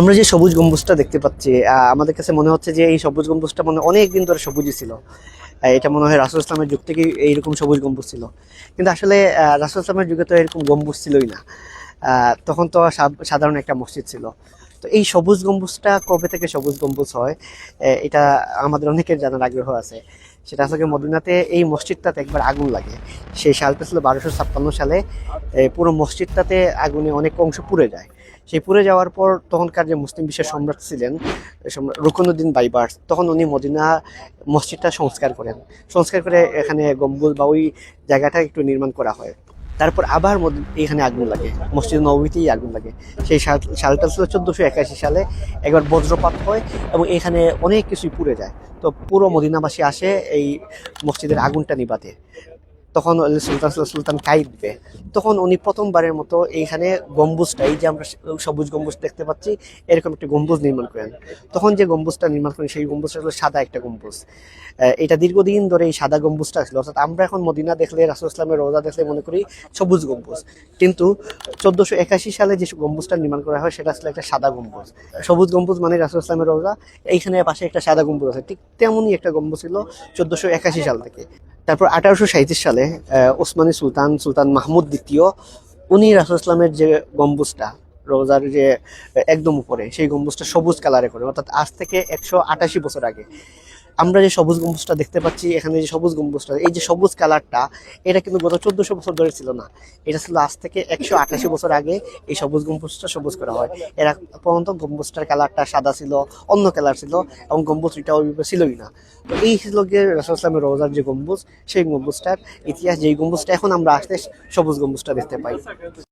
আমরা যে সবুজ গম্বুজটা দেখতে পাচ্ছি আমাদের কাছে মনে হচ্ছে যে এই সবুজ গম্বুজটা মনে অনেক দিন ধরে সবুজই ছিল। এটা মনে হয় রাসুল ইসলামের যুগ থেকেই এইরকম সবুজ গম্বুজ ছিল। কিন্তু আসলে রাসুল ইসলামের যুগে তো এরকম গম্বুজ ছিলই না। তখন তো সাধারণ একটা মসজিদ ছিল। তো এই সবুজ গম্বুজটা কবে থেকে সবুজ গম্বুজ হয় এটা আমাদের অনেকের জানার আগ্রহ আছে। সেটা আসলে মদিনাতে এই মসজিদটাতে একবার আগুন লাগে। সেই সালটা ছিল বারোশো সালে পুরো মসজিদটাতে আগুনে অনেক অংশ পুড়ে যায়। সেই পুড়ে যাওয়ার পর তখনকার যে মুসলিম বিশ্বের সম্রাট ছিলেন রুকনুদ্দিন বাইবার্স, তখন উনি মদিনা মসজিদটা সংস্কার করেন। সংস্কার করে এখানে গম্বুজ বা ওই জায়গাটা একটু নির্মাণ করা হয়। তারপর আবার এখানে আগুন লাগে। মসজিদ নবীতেই আগুন লাগে। সেই সাল- সালটা ছিল চোদ্দোশো একাশি সালে। একবার বজ্রপাত হয় এবং এখানে অনেক কিছুই পুড়ে যায়। তো পুরো মদিনাবাসী আসে এই মসজিদের আগুনটা নিবাতে। তখন সুলতান ছিল সুলতান কাইদবে তখন উনি প্রথমবারের মতো এইখানে গম্বুজটা, এই যে আমরা সবুজ গম্বুজ দেখতে পাচ্ছি, এরকম একটা গম্বুজ নির্মাণ করেন। তখন যে গম্বুজটা নির্মাণ করেন, সেই গম্বুজটা হলো সাদা একটা গম্বুজ। এটা দীর্ঘদিন ধরে এই সাদা গম্বুজটা ছিল। অর্থাৎ আমরা এখন মদিনা দেখলে, রাসুল ইসলামের রোজা দেখলে মনে করি সবুজ গম্বুজ। কিন্তু চোদ্দোশো একাশি সালে যে গম্বুজটা নির্মাণ করা হয়, সেটা আসলে একটা সাদা গম্বুজ। সবুজ গম্বুজ মানে রাসুল ইসলামের রোজা। এইখানে পাশে একটা সাদা গম্বুজ আছে। ঠিক তেমনই একটা গম্বুজ ছিল চোদ্দশো একাশি সাল থেকে। তারপর আঠারোশো সাঁত্রিশ সালে ওসমানী সুলতান সুলতান মাহমুদ দ্বিতীয়, উনি রাসুল ইসলামের যে গম্বুজটা, রোজার যে, একদম উপরে, সেই গম্বুজটা সবুজ কালারে করে, অর্থাৎ আজ থেকে একশো আটাশি বছর আগে। আমরা যে সবুজ গম্বুজটা দেখতে পাচ্ছি, এখানে যে সবুজ গম্বুজটা, এই যে সবুজ কালারটা, এটা কিন্তু গত চোদ্দশো বছর ধরে ছিল না। এটা ছিল আজ থেকে একশো আটাশি বছর আগে এই সবুজ গম্বুজটা সবুজ করা হয়। এরা পর্যন্ত গম্বুজটার কালারটা সাদা ছিল, অন্য কালার ছিল এবং গম্বুজ এটা ওইভাবে ছিলই না। তো এই ছিল গিয়ে রাসুল ইসলামের রোজার যে গম্বুজ, সেই গম্বুজটার ইতিহাস, যেই গম্বুজটা এখন আমরা আসতে সবুজ গম্বুজটা দেখতে পাই।